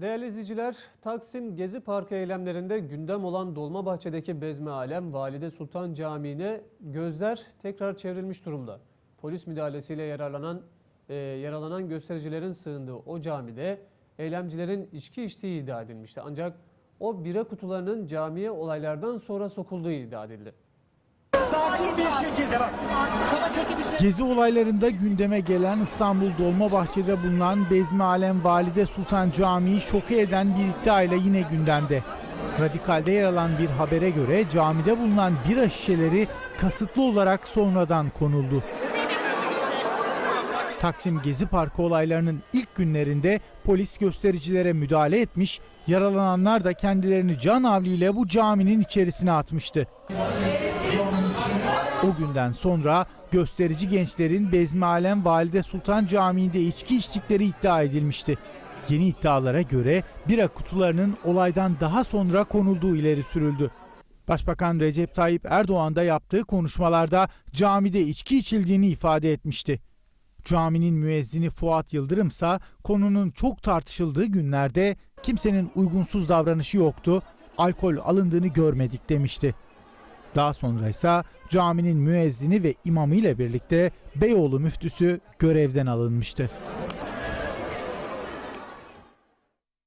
Değerli izleyiciler, Taksim Gezi Parkı eylemlerinde gündem olan Dolmabahçe'deki Bezmi Alem Valide Sultan Camii'ne gözler tekrar çevrilmiş durumda. Polis müdahalesiyle yararlanan, e, yaralanan göstericilerin sığındığı o camide eylemcilerin içki içtiği iddia edilmişti. Ancak o bira kutularının camiye olaylardan sonra sokulduğu iddia edildi. Sakin bir şekilde bak. Sana kötü bir şey Gezi olaylarında gündeme gelen İstanbul Dolmabahçe'de bulunan Bezmi Alem Valide Sultan Camii şoke eden bir iddia ile yine gündemde. Radikal'de yer alan bir habere göre camide bulunan bira şişeleri kasıtlı olarak sonradan konuldu. Taksim Gezi Parkı olaylarının ilk günlerinde polis göstericilere müdahale etmiş, yaralananlar da kendilerini can havliyle bu caminin içerisine atmıştı. O günden sonra gösterici gençlerin Bezmi Alem Valide Sultan Camii'nde içki içtikleri iddia edilmişti. Yeni iddialara göre bira kutularının olaydan daha sonra konulduğu ileri sürüldü. Başbakan Recep Tayyip Erdoğan da yaptığı konuşmalarda camide içki içildiğini ifade etmişti. Caminin müezzini Fuat Yıldırım ise konunun çok tartışıldığı günlerde kimsenin uygunsuz davranışı yoktu, alkol alındığını görmedik demişti. Daha sonra ise caminin müezzini ve imamı ile birlikte Beyoğlu müftüsü görevden alınmıştı.